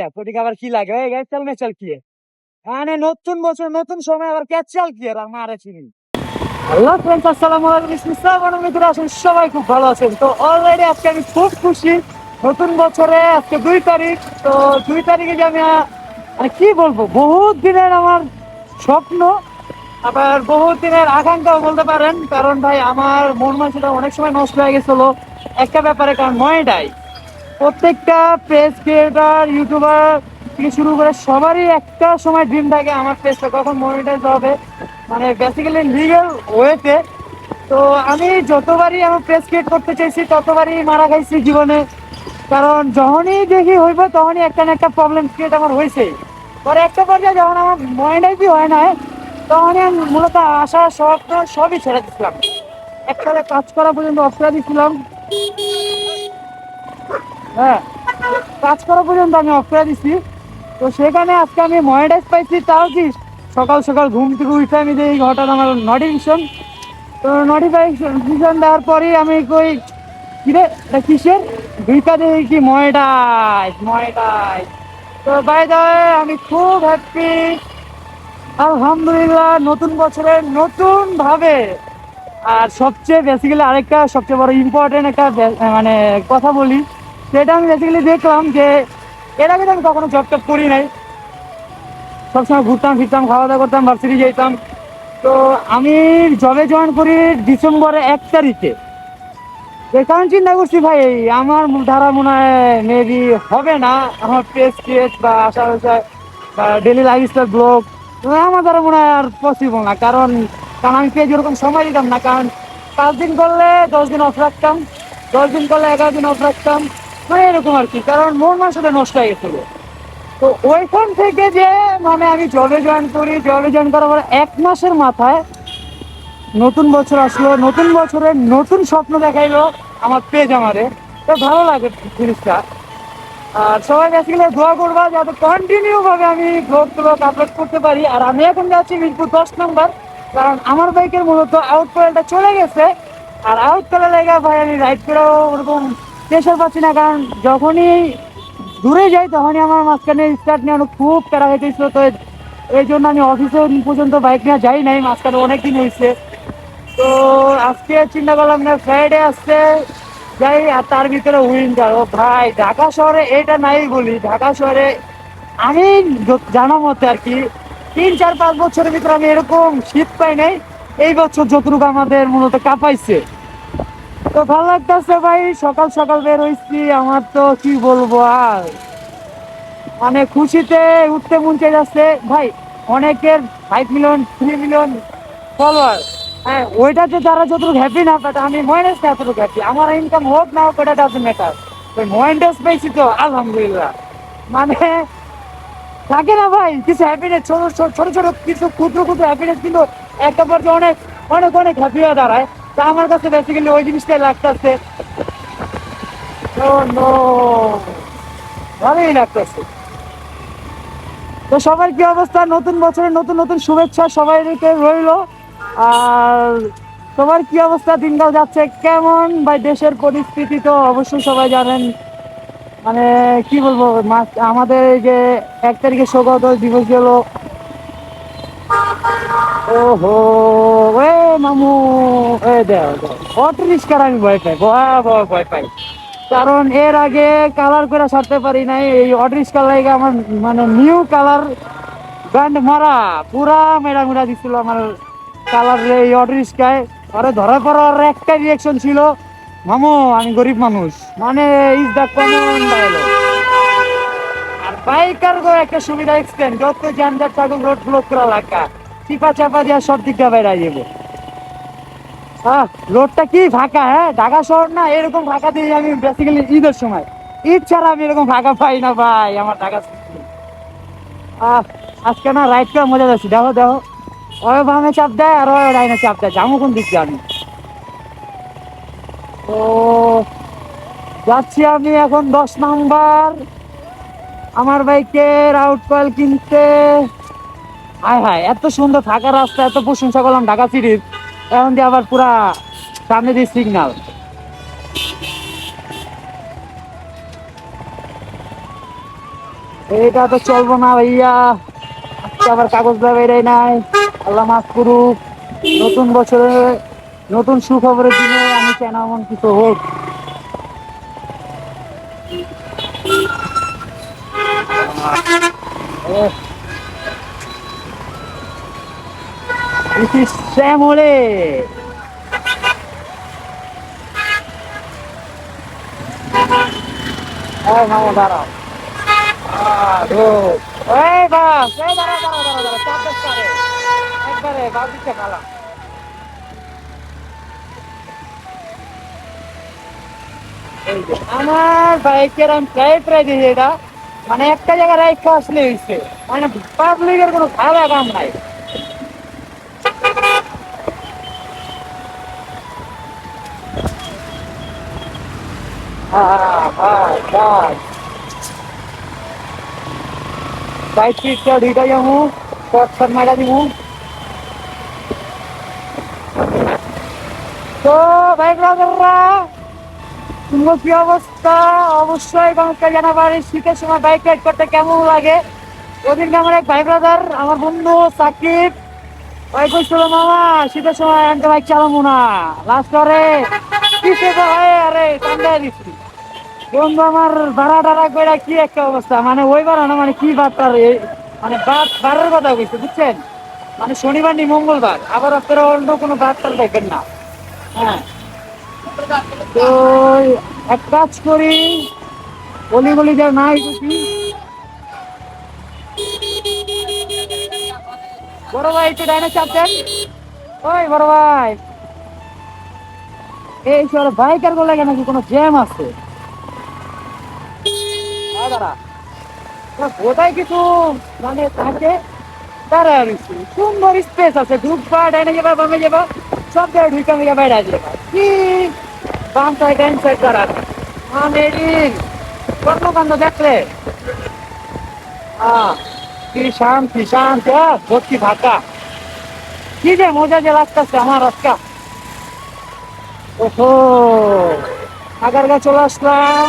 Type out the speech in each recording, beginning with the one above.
দেখ আবার কি লাগে? গ্যাচাল মেচাল কি মানে নতুন বছর, নতুন সময়, আবার ক্যাচাল কি আর চিনি। হ্যালো ফ্রেন্ডস আসসালামু আলাইকুম মিত্র সবাই খুব ভালো আছেন। তো অলরেডি আজকে আমি খুব খুশি। নতুন বছরে আজকে দুই তারিখ। তো দুই তারিখে যে আমি কি বলব? বহুত দিনের আমার স্বপ্ন। আবার বহুত দিনের আকাঙ্ক্ষাও বলতে পারেন। কারণ ভাই, আমার মন মানসিকতা অনেক সময় নষ্ট হয়ে গেছিল। একটা ব্যাপারে কারণ নয়টাই প্রত্যেকটা পেজ ক্রিয়েটার ইউটিউবার থেকে শুরু করে সবারই একটা সময় ড্রিম থাকে আমার পেজটা কখন মনিটাইজ হবে। মানে বেসিক্যালি লিগাল ওয়েতে তো আমি যতবারই আমার পেজ ক্রিয়েট করতে চাইছি, ততবারই মারা খাইছি জীবনে। কারণ যখনই দেখি হইব, তখনই একটা না একটা প্রবলেম ক্রিয়েট আমার হয়েছে পরে একটা পর্যায়ে যখন আমার মনিটাইজই হয় না তখনই আমি মূলত আশা, স্বপ্ন সবই ছেড়ে দিচ্ছিলাম একসাথে কাজ করা পর্যন্ত অফরা দিচ্ছিলাম হ্যাঁ কাজ করা পর্যন্ত আমি অফ করে তো সেখানে আজকে আমি মনিটাইজ পাইছি, তাও কি সকাল সকাল ঘুম থেকে উঠে আমি দেখি হঠাৎ আমার নোটিফিকেশন তো নোটিফিকেশন দেওয়ার পরেই আমি কই, কিরে, এটা কিসের? দুইটা দেখি কি মনিটাইজ মনিটাইজ তো বাই দা আমি খুব হ্যাপি আলহামদুলিল্লাহ, নতুন বছরে নতুন ভাবে আর সবচেয়ে বেসিক্যালি আরেকটা, সবচেয়ে বড় ইম্পর্টেন্ট একটা মানে কথা বলি। সেটা আমি বেসিক্যালি দেখলাম যে এর আগে আমি কখনো জব টব করি নাই। সবসময় ঘুরতাম, ফিরতাম খাওয়া দাওয়া করতাম ভার্সিটি যেতাম তো আমি জবে জয়েন করি ডিসেম্বরে এক তারিখে। কারণ চিন্তা করছি ভাই আমার ধারা মনে হয় মেবি হবে না। আমার পেজ ক্রিয়েট বা আশা বা ডেলি লাইফস্টাইল ব্লগ আমার দ্বারা মনে হয় আর পসিবল না। কারণ কারণ আমি পেজ ওরকম সময় দিতাম না। কারণ পাঁচ দিন করলে দশ দিন অফ রাখতাম, দশ দিন করলে এগারো দিন অফ রাখতাম। মানে এরকম আর কি, কারণ মন মাসে নষ্ট হয়ে গেছিল। তো ওইখান থেকে যে মানে আমি জলে জয়েন করি, জলে জয়েন করার পর এক মাসের মাথায় নতুন বছর আসলো, নতুন বছরের নতুন স্বপ্ন দেখাইলো আমার পেজ আমারে। তো ভালো লাগে জিনিসটা। আর সবাই বেসিক্যালি দোয়া করবা যাতে কন্টিনিউ ভাবে আমি আপলোড করতে পারি। আর আমি এখন যাচ্ছি মিরপুর দশ নম্বর, কারণ আমার বাইকের মূলত আউট কয়েলটা চলে গেছে। আর আউট কয়েল লেগে ভাই আমি রাইড করেও ওরকম প্রেশার পাচ্ছি না, কারণ যখনই দূরে যাই তখনই আমার মাঝখানে স্টার্ট নেওয়ানো খুব প্যারা হইতেছিল তো এই জন্য আমি অফিসে পর্যন্ত বাইক নিয়ে যাই নাই, মাঝখানে অনেক দিন হয়েছে। তো আজকে চিন্তা করলাম না ফ্রাইডে আসছে, যাই, আর তার ভিতরে উইন্টার ও ভাই, ঢাকা শহরে এটা নাই বলি, ঢাকা শহরে আমি জানা মতে আর কি, তিন, চার, পাঁচ বছরের ভিতরে আমি এরকম শীত পাই নাই, এই বছর যতটুকু আমাদের মূলত কাঁপাইছে। তো ভালো লাগতেছে ভাই, সকাল সকাল বের হয়েছি আমার তো কি বলব আর। মানে খুশিতে উঠতে মন যাচ্ছে ভাই, অনেকের five million three million follower হ্যাঁ ওইটাতে তারা যতটুকু হ্যাপি না বাট আমি ময়নাস এতটুকু হ্যাপি আমার ইনকাম হোক না হোক ওটা ডাজন্ট ম্যাটার ময়নাস পেয়েছি তো, আলহামদুলিল্লাহ। মানে থাকে না ভাই, কিছু হ্যাপিনেস ছোট ছোট ছোট ছোট, কিছু ক্ষুদ্র ক্ষুদ্র হ্যাপিনেস কিন্তু একটা পর্যায়ে অনেক অনেক অনেক হ্যাপি হয়ে দাঁড়ায়। আমার কাছে বেসিক্যালি ওই জিনিসটাই লাগতেছে। নো ভালোই লাগতেছে। তো সবার কি অবস্থা? নতুন বছরের নতুন নতুন শুভেচ্ছা সবাইকে রইল। আর সবার কি অবস্থা? দিনকাল যাচ্ছে কেমন? বা দেশের পরিস্থিতি তো অবশ্যই সবাই জানেন। মানে কি বলব? আমাদের যে এক তারিখে সৌগত দিবস গেল। ওহো, এ মামু, এ দেও অটো রিক্সার আমি ভয় পাই, ভয়াবহ ভয় পাই। কারণ এর আগে কালার করে সারতে পারি নাই, এই অটো রিক্সার লাগে আমার মানে নিউ কালার ব্যান্ড মারা, পুরা মেরা মেরা দিছিল আমার কালার এই অটো রিক্সায় আরে ধরা পড়ার একটা রিয়াকশন ছিল, মামু, আমি গরিব মানুষ মানে ইজ দ্য কমন ডায়লগ আর একটা সুবিধা এক্সটেন্ড যত যানজট থাকুক রোড ব্লক করা লাগা। চিপা চাপা দিয়া সব দিক দিয়ে বাইরে যাব। হ্যাঁ রোডটা কি ফাঁকা হ্যাঁ? ঢাকা শহর না, এরকম ফাঁকা দিয়ে আমি বেসিক্যালি ঈদের সময়। ঈদ ছাড়া আমি এরকম ফাঁকা পাই না ভাই, আমার ঢাকা আজকে না রাইড করে মজা যাচ্ছি। দেখো দেখো। ওই বামে চাপ দেয় আর ওই ডাইনে চাপ দেয়। যাব কোন দিয়ে আমি? তো, যাচ্ছি আমি এখন দশ নাম্বার। আমার বাইকের আউট কয়েল কিনতে। হায় হায় এত সুন্দর ফাঁকা রাস্তা, এত প্রশংসা করলাম ঢাকা সিটির। এখন দিয়ে আবার পুরা সামনে দিয়ে সিগনাল এটা তো চলবো না ভাইয়া। আবার কাগজ বেরাই নাই। আল্লাহ মাফ করুক। নতুন বছরে, নতুন সুখবরের দিনে আমি কেন এমন কিছু হোক? This is শ্যামলে এই মামু দাঁড়াও। এই বাস এই দাঁড়া দাঁড়া দাঁড়া দাঁড়া চাপ বেশ করে একবারে বাস দিচ্ছে যে, আমার বাইকের আমি প্রায় প্রায় দিয়েছি এটা। মানে একটা জায়গায় রাইখা আসলে হয়েছে মানে পাবলিকের কোনো খারাপ কাম নাই। বাইক পিকটা দুইটা যাব শর্ট মারা দিব তো বাইক রাজাররা তোমার কি অবস্থা অবশ্যই কমেন্টে জানাবার শীতের সময় বাইক রাইড করতে কেমন লাগে ওদিনকে আমার এক ভাই ব্রাদার আমার বন্ধু সাকিব ওই কইছিল মামা শীতের সময় আমি বাইক চালাবো না লাস্ট করে বন্ধু, আমার ভাড়া টাড়া করে কি একটা অবস্থা? মানে ওই না মানে কি বার তার মানে বার বারের কথা কইছে, বুঝছেন? মানে শনিবার নি মঙ্গলবার, আবার আপনারা অন্য কোনো টার দেখবেন না। হ্যাঁ। তো এক কাজ করি গলি গলি যা নাই বুঝি। বড় ভাই, একটু ডাইনে চাপ দেন। ওই বড় ভাই। এই সর বাইকের গলে নাকি কোনো জ্যাম আছে? কোথায় কিছু মানে থাকে সুন্দর স্পেস আছে। ঢুকবা ডাইনে যাবা, বামে যাবা, সব জায়গায় ঢুকা মিকা বাইরে যাবা কি? বাম সাইড ডাইন সাইড করার মানে দিন কর্ম কাণ্ড দেখলে? কি শান্তি শান্তি ভর্তি ফাঁকা কি যে মজা যে লাগতেছে আমার আজকা। ওহো আগারগা চলে আসলাম।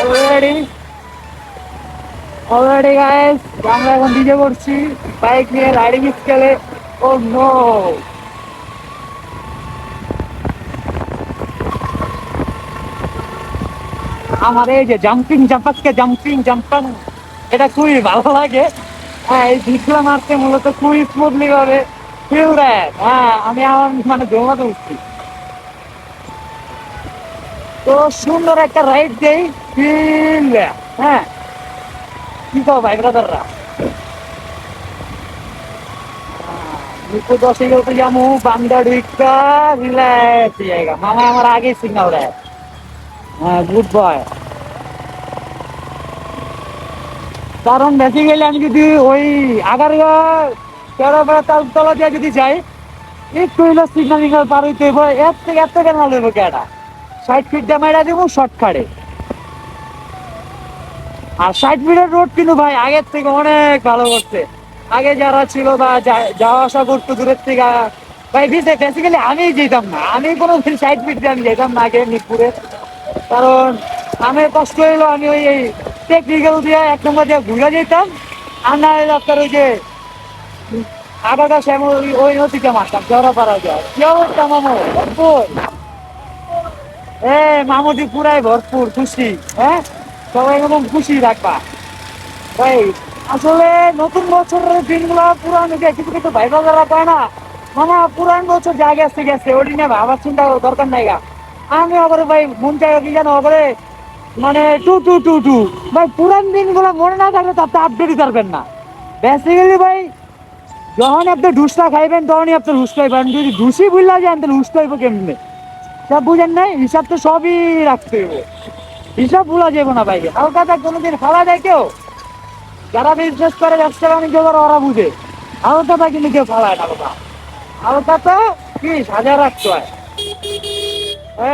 অলরেডি অলরেডি গাইস আমরা এখন ডিজে করছি। বাইক নিয়ে রাইডিং স্কেলে ও নো আমার এই যে জাম্পিং জাম্পাসকে জাম্পিং জাম্পাং এটা খুবই ভালো লাগে। হ্যাঁ এই ভিডিও মারতে মূলত খুবই স্মুথলি ভাবে। ফিল দেয় হ্যাঁ আমি আমার মানে দৌড়াতে উঠছি। তো সুন্দর একটা রাইড দেই। হ্যাঁ। কি কও ভাই ব্রাদাররা? বান্দা ডুইকা রিল্যাক্স জায়গা মামা আমার আগে সিগনাল দেয়। হ্যাঁ গুড বয় কারণ বেসিক্যালি আমি যদি ওই আগারগা তেরোপাড়া তালতলা দিয়ে যদি যাই, একটু হইল সিগনাল পার হইতে হইব। এর থেকে এত কেন লইব কেটা ষাট ফিট দিয়ে মাইরা দিব শর্টকাটে আর ষাট ফিটের রোড কিন্তু ভাই আগের থেকে অনেক ভালো করছে। আগে যারা ছিল বা যাওয়া আসা করতো দূরের থেকে, ভাই বেসিক্যালি আমি যেতাম না। আমি কোনো দিন ফিট দিয়ে আমি যেতাম না আগে মিরপুরে। কারণ আমি কষ্ট আমি ওই টেকনিক্যাল দিয়ে এক নম্বর দিয়ে ঘুরে যেতাম। আর না আপনার ওই যে আগাটা শ্যামল, ওই- নদীতে মারতাম জড়া পারা যায় কি অবস্থা, মামু? এ, মামুদি পুরাই ভরপুর, খুশি হ্যাঁ সবাই এরকম খুশি রাখবা। ভাই আসলে নতুন বছরের দিনগুলো পুরান কিছু কিছু ভাই বাজারা পায় না, মামা, পুরান বছর যা গেছে গেছে, ওটি নিয়ে ভাবার চিন্তা দরকার নাই গা। আমি অগরে ভাই মন চাই কি জানো অগরে মানে টু টু টু টু। ভাই, পুরান দিনগুলো মনে না থাকলে তাতে আপডেটই পারবেন না। বেসিক্যালি ভাই, যখন আপনি ডুসটা খাইবেন, তখনই আপনি হুস খাইবেন। যদি ডুসি বুঝলা যান তাহলে হুস খাইবো কেমনে? সব বুঝেন নাই হিসাব তো সবই রাখতে হবে হিসাব ভুলা যাব না ভাই। হালকাটা কোনোদিন খাওয়া যায় কেউ যারা বিজনেস করে ব্যবসা বাণিজ্য করে ওরা বুঝে। হালকাটা কিন্তু কেউ খাওয়ায় না বাবা। হালকাটা কি সাজা রাখতে হয়।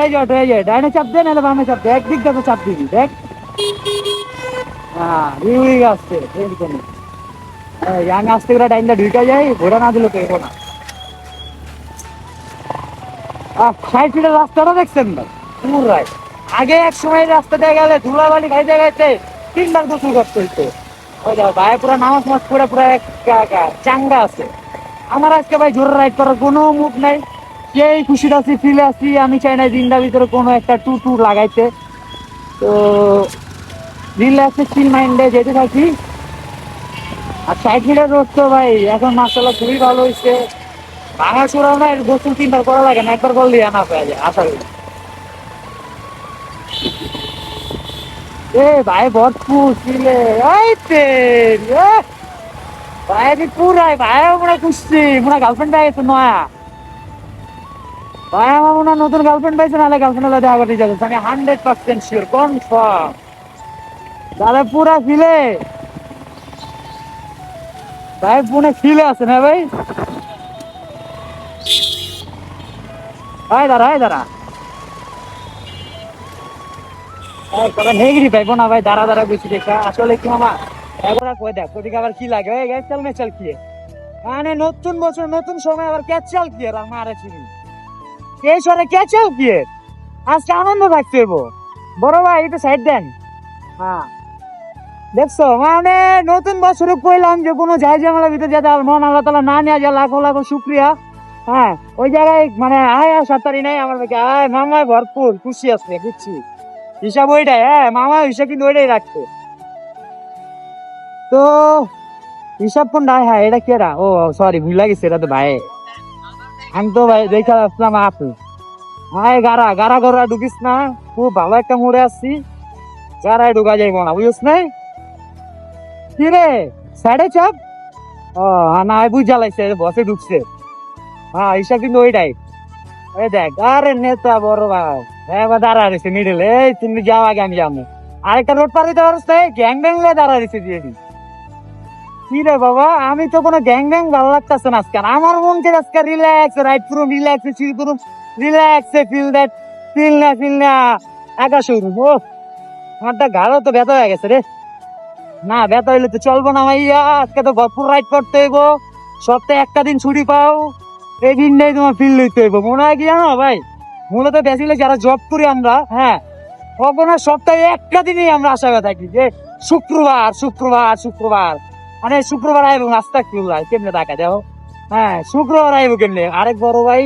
এই ওটা, এই যে ডাইনে চাপ দে নাহলে বামে চাপ দে। একদিক থেকে চাপ দিবি দেখ। হ্যাঁ আসছে এই আসতে করে ডাইনটা ঢুকে যাই ঘোরা না দিলে তো না। ষাট ফিটের রাস্তাটা দেখছেন না দূর রায় আগে এক সময় রাস্তাতে গেলে ধুলাবালি খাইতে খাইতে তিনবার গোসল করতে হইতো। ভাই, পুরো নামাজ মাস পুরো পুরো এক চাঙ্গা আছে। আমার আজকে ভাই জোরে রাইড করার কোনো মুখ নাই। সেই খুশিতে আছি ফিলে আছি, আমি চাই না দিনটার ভিতরে কোনো একটা টু টু লাগাইতে। তো রিল্যাক্সে চিল মাইন্ডে যেতে থাকি। আর সাইড মিটার রোড তো ভাই, এখন মাসাল্লাহ খুবই ভালো হয়েছে ভাঙা চূড়াও না গোসল তিনবার করা লাগে না, একবার আনা হয়ে যায়, আশা করি। এ ভাই, ভরপুর ছিলে। ভাই পুরাই, ভাই মনে খুঁজছি মনে গার্লফ্রেন্ড গেছে নয়া। ভাই, আমার মনে নতুন গার্লফ্রেন্ড পাইছে, নাহলে গার্লফ্রেন্ড দেখা করতে যাচ্ছে আমি হান্ড্রেড পার্সেন্ট শিওর কনফার্ম তাহলে পুরা ফিলে ভাই, পুনে ফিলে আছে না ভাই? আয় দাঁড়া না ভাই আসলে কি দেখ কি লাগে? মানে নতুন বছর, নতুন সময়, আবার কি চিনি। আজকে আনন্দ সাইড দেন। হ্যাঁ। দেখছ মানে নতুন বছরে কইলাম যে কোনো যাই ঝামেলার ভিতরে যাতে মন আল্লাহ তালা না নেওয়া যায়, লাখো লাখো শুক্রিয়া। হ্যাঁ ওই জায়গায় মানে আয় আর সাঁতারি নাই আমার ভাইকে আয় মামায় ভরপুর, খুশি আছে, বুঝছি? হিসাব ওইটাই হ্যাঁ মামা হিসাব কিন্তু ওইটাই রাখছে। তো, হিসাব কোনটা হ্যাঁ এটা কেরা ও সরি ভুলে গেছে, এটা তো ভাই। আমি তো ভাই, দেখা আসলাম আপনি। হ্যাঁ গারা গারা গরা ঢুকিস না, খুব ভালো একটা মোড়ে আসছি গারায় ঢুকা যাইব না, বুঝিস নাই? কি রে সাইডে চাপ? ও হ্যাঁ না, বুঝ জ্বালাইছে বসে ঢুকছে। হ্যাঁ হিসাব কিন্তু ওইটাই। এই দেখ, আরে নেতা বড় ভাই। এবার দাঁড়া রয়েছে মিডিল এই তুমি যাও আগে, আমি যাব। আরেকটা রোড পার হইতে পারছ গ্যাং ব্যাং হয়ে দাঁড়া রয়েছে দিয়ে দি কি রে বাবা? আমি তো কোনো গ্যাং ব্যাং ভালো লাগতেছে না আজকে। আমার মন থেকে আজকে রিল্যাক্স রাইট পুরো রিল্যাক্স চিল পুরো রিল্যাক্স ফিল দ্যাট ফিল না ফিল না। একা শুরু ও আমারটা গাড়ো তো ব্যথা হয়ে গেছে রে। না, ব্যথা হইলে তো চলবো না ভাইয়া। আজকে তো ভরপুর রাইড করতে হইব। সপ্তাহে একটা দিন ছুটি পাও। এই দিনটাই তোমার ফিল লইতে হইব। মনে হয় কি জানো ভাই? মূলত বেসিক্যালি যারা জব করি আমরা হ্যাঁ কখনো সপ্তাহে একটা দিনই আমরা আশা করে থাকি যে শুক্রবার শুক্রবার শুক্রবার। মানে শুক্রবার আইব, নাস্তা কিউল্লা কেমনে টাকা দেও হ্যাঁ শুক্রবার আইব কেমনে? আরেক বড় ভাই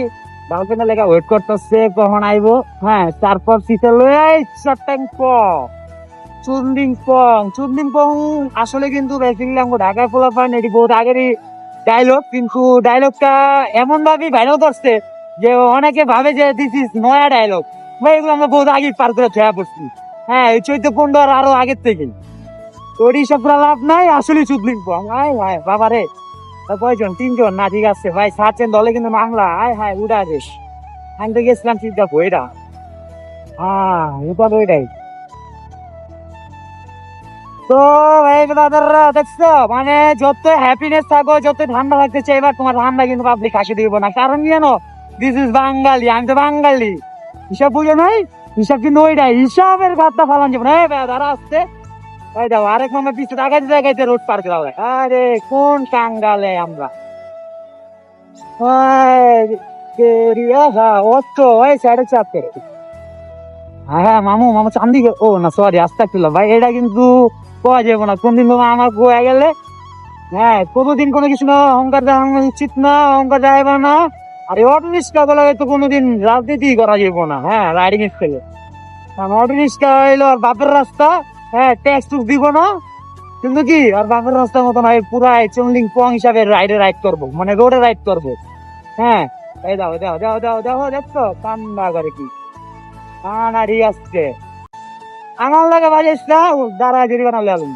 গার্লফ্রেন্ডের লেখা ওয়েট করতেছে, কখন আইব? হ্যাঁ তারপর শীতে লই চট্টাং প চুন্দিং পং। চুন্দিং পং আসলে কিন্তু বেসিক্যালি আমাকে ঢাকায় ফোলা পান এটি বহুত আগেরই ডায়লগ কিন্তু ডায়লগটা এমন ভাবে ভাইরাল করছে যে অনেকে ভাবে যে দিস ইজ নয়া ডায়লগ ভাই, এগুলো আমরা বহুত আগে পার করে ঠেয়া পড়ছি। হ্যাঁ এই চৈত্য পনেরো আর আগের থেকে। তোর সব লাভ নাই আসলে চুদলিং পং আয় হায় বাবা রে। কয়জন? তিনজন? না, ঠিক আছে, ভাই সাতজন দলে কিন্তু মামলা আয়, হায়, উড়া রে আমি তো গেছিলাম চিন্তা বইটা হ্যাঁ এবার ওইটাই। তো ভাই দাদাররা দেখছ? মানে যত হ্যাপিনেস থাকো, যত ঠান্ডা লাগতে চাই এবার তোমার ঠান্ডা কিন্তু পাবলিক হাসি দিব না। কারণ জানো? দিস ইজ বাঙালি আমি তো বাঙালি হিসাব বুঝো নাই? হিসাব কিন্তু ওইটাই। হিসাবের ঘাটটা ফালান যাব না এই দাঁড়া আসতে। এই দাও আরেক মামা পিছু আগাইতে জায়গাইতে রোড পার করা হয় আরে, কোন কাঙ্গালে আমরা? ওই সাইডে চাপে হ্যাঁ মামু, মামা, চান্দি ও, না সরি আস্তে একটু ভাই, এটা কিন্তু পাওয়া যাবে না। কোনদিন মামা আমার গোয়া গেলে? হ্যাঁ কোনোদিন কোনো কিছু না, অহংকার দেখানো উচিত না, অহংকার দেখাইব না। আর অটো রিক্সা বলে তো কোনোদিন রাজনীতি করা যাবে না। হ্যাঁ রাইডিং স্কেলে অটো রিক্সা হইল আর বাপের রাস্তা। হ্যাঁ ট্যাক্স টুক দিব না। কিন্তু কি, আর বাপের রাস্তার মতো নয় পুরাই চন্ডিং পং হিসাবে রাইডে রাইড করব। মানে রোডে রাইড করব। হ্যাঁ এই দাও দাও দাও দাও দাও দেখছ কান্না করে কি? কানারি আসছে আমার লাগে বাজিস না দাঁড়া, জেরি বানালে আলুম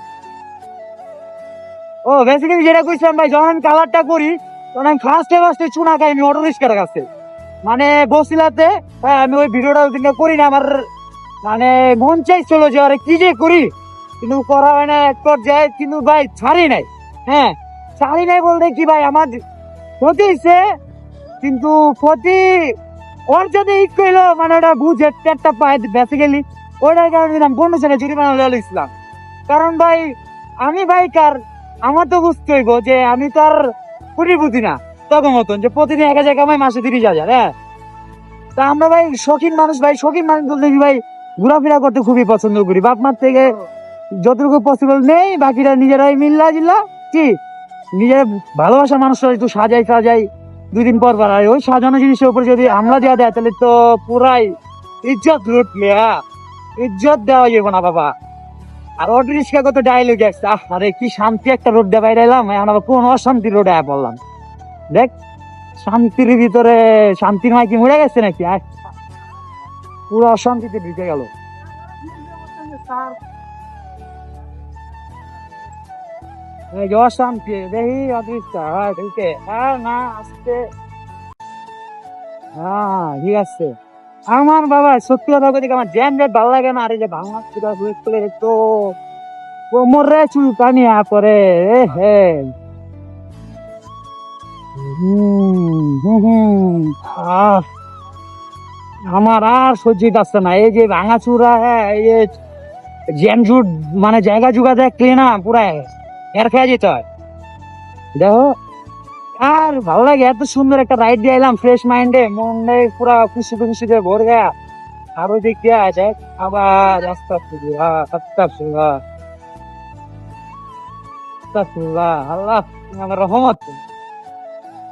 ও বেসিক্যালি যেটা কইছিলাম ভাই, যখন কালারটা করি তখন আমি ফার্স্টে ফার্স্টে চুনা খাই, আমি অটো রিক্সার কাছে। মানে বসিলাতে আমি ওই ভিডিওটা দিনটা করি না, আমার মানে মন চাইছিল যে, আরে কি যে করি? কিন্তু করা হয় না, এক পর্যায়ে কিন্তু ভাই ছাড়ি নাই। হ্যাঁ ছাড়ি নাই বলতে কি ভাই, আমার ক্ষতি কিন্তু ক্ষতি ওর যদি ইট কইলো মানে ওটা বুঝে টেটটা পায় বেসিক্যালি ওইটার কারণে দিলাম পনেরো জনে জরিমানা লয়ে ইসলাম কারণ ভাই, আমি ভাই কার আমার তো বুঝতে হইব যে আমি তো আর বুঝি না। তখন মতন যে প্রতিদিন এক হাজার কামাই মাসে তিরিশ হাজার হ্যাঁ? তা আমরা ভাই শৌখিন মানুষ, ভাই শৌখিন মানুষ বলতে ভাই, ঘোরাফেরা করতে খুবই পছন্দ করি। বাপ মার থেকে যতটুকু পসিবল নেই, বাকিরা নিজেরাই মিল্লা জিল্লা, কি? নিজের ভালোবাসা মানুষরা একটু সাজাই সাজাই। দুই দিন পর পর ওই সাজানো জিনিসের উপর যদি হামলা দেওয়া দেয়, তাহলে তো পুরাই ইজ্জত লুট মিয়া। ইজ্জত দেওয়া যাবে না বাবা। আর অটো রিক্সা কত ডাইলগ আসছে আরে কি শান্তি একটা রোড দিয়ে বাইরে এলাম। এখন আবার কোন অশান্তি রোডে আয় পড়লাম দেখ, শান্তির ভিতরে শান্তির মাইকি মরে গেছে নাকি? পুরো অশান্তিতে ঢুকে গেল। অদৃষ্টা, হয় হ্যাঁ আছে। আমার বাবা, সত্যি কথা বলতে আমার জ্যাম জ্যাম লাগে না। যে ভাঙা চুরা ঘুরে তো কোমরে চুলকানি পরে, এ হে। আমার আর সহ্য আসছে না। এই যে ভাঙা চূড়া হ্যাঁ এই যে জ্যাম জুট মানে জায়গা জুগা দেখলে না পুরা এর খেয়ে যেতে হয়। দেখো, আর ভালো লাগে, এত সুন্দর একটা রাইড দিয়ে এলাম ফ্রেশ মাইন্ডে মনে পুরা খুশি খুশি দিয়ে ভরে গেয়া আর দিক দিয়ে দেখ আবার রাস্তা ফুলা রাস্তা ফুলা রাস্তা ফুলা আল্লাহ আমার রহমত।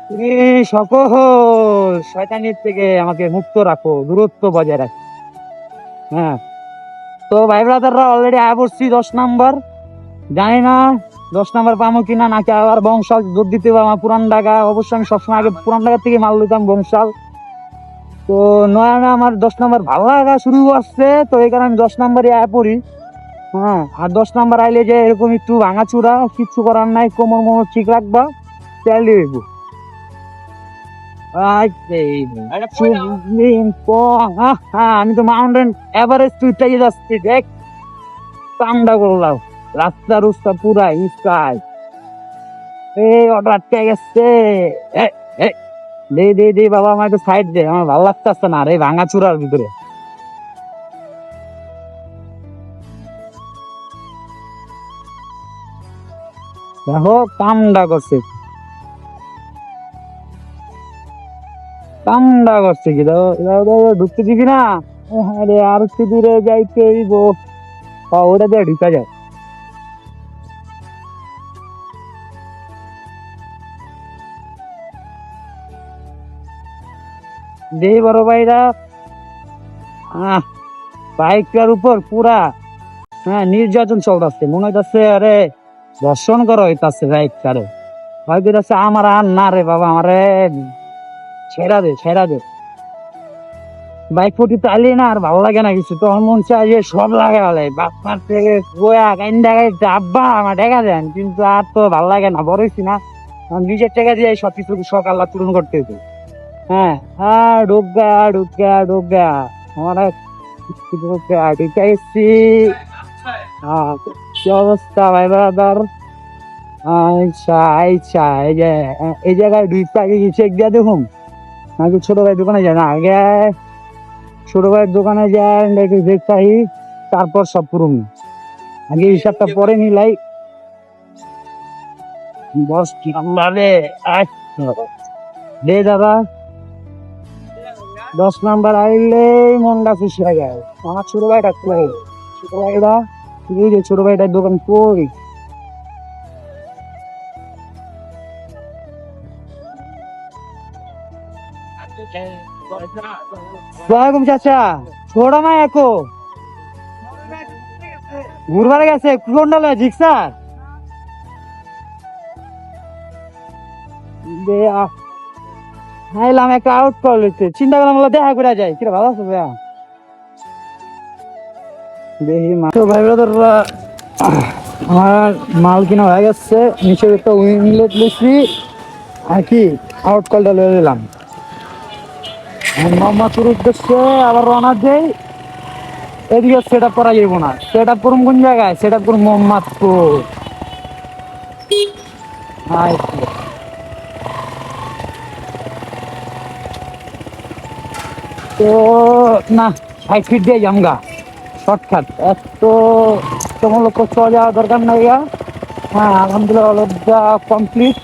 তুমি সকল শয়তানির থেকে আমাকে মুক্ত রাখো, দূরত্ব বজায় রাখো। হ্যাঁ। তো ভাই ব্রাদাররা অলরেডি আয় পড়ছি দশ নাম্বার জানি না দশ নাম্বার পাবো কিনা নাকি আবার বংশাল দুধ দিতে পারব আমার পুরান ঢাকা অবশ্যই আমি সবসময় আগে পুরান ঢাকা থেকে মাল দিতাম বংশাল। তো নয়া না আমার দশ নাম্বার ভালো লাগা শুরু আসছে তো এই কারণে আমি দশ নাম্বারে আয় পড়ি। হ্যাঁ আর দশ নাম্বার আইলে যে এরকম একটু ভাঙাচুরা কিচ্ছু করার নাই কোমর মোমর ঠিক রাখবা তেল দিয়ে দেবো। আমি তো মাউন্টেন এভারেস্ট তুইটাই যাচ্ছি দেখ। ঠান্ডা করলাম। রাস্তা রুস্তা পুরা স্কাই। এই, অটো আটকে গেছে। দে দে দে, বাবা, আমার একটু সাইড দে, আমার ভালো লাগতেছে না রে, ভাঙা চূড়ার ভিতরে। দেখো কামডা করছে। কামডা করছে কি? দাও ঢুকতে দিবি না আরে, আর একটু দূরে যাইতে ওটা দিয়ে ঢুকা যায় দেই বড় ভাইরা। বাইকটার উপর পুরা হ্যাঁ নির্যাতন চলতেছে। মনে হইতাছে, আরে, দর্শন করা হইতাছে বাইকটারে। হয়তো হইতাছে আমার আর না রে বাবা, আমারে ছেড়া দে ছেড়া দে। বাইক ফুটি তাইলে না, আর ভালো লাগে না কিছু। তখন মন চায় যে সব লাগে ভালো বাপমার থেকে গোয়া কাইন্দা গাইতে আব্বা, আমার দেখা দেন। কিন্তু আর তো ভালো লাগে না বড়ইছি না। নিজের টাকা দিয়ে সব কিছু আল্লাহ পূরণ করতে হইতো। হ্যাঁ হ্যাঁ ঢুকা ঢুকা ঢুকা আমার ঢুকা ঢুকা এসছি। হ্যাঁ কি অবস্থা, ভাই ব্রাদার? আচ্ছা আচ্ছা এই যে এই জায়গায় দুই পাখি চেক দিয়ে দেখুন? নাকি ছোট ভাই দোকানে যায় না আগে ছোট ভাইয়ের দোকানে যায় দেখি দেখতাই তারপর সব পুরুন আগে হিসাবটা পরে নিলাই বস কি রে দে, দাদা। দশ নাম্বার আইলে মনটা খুশি হয়ে যায়। আমার ছোট ভাইটা কই ছোট ভাইটা, এই যে ছোট ভাইটার দোকান কই? ওয়ালাইকুম চাচা, ছোট মা একো ঘুরবার গেছে কোনটা লয় জিক্সার? দে আ হাইলাম একটা আউট কল হইছে। চিন্তা করলাম বলে দেখা করে যায় কিরা, ভালো আছে ভাইয়া? দেখি মা তো ভাই ব্রাদাররা আমার মাল কিনা হয়ে গেছে। নিচে একটা উইংলেট লিখছি আর কি? আউট কলটা লয়ে দিলাম মোহাম্মদপুর উদ্দেশ্যে আবার রওনা দেই। এদিকে সেট আপ করা যাইব না। সেট আপ করুন কোন জায়গায়? সেট আপ করুন মোহাম্মদপুর। আচ্ছা না ষাট ফিট দিয়ে জামগা শর্টকাট এত তোমার লোক কষ্ট যাওয়া দরকার নাই। হ্যাঁ আলহামদুলিল্লাহ অলরেডি কমপ্লিট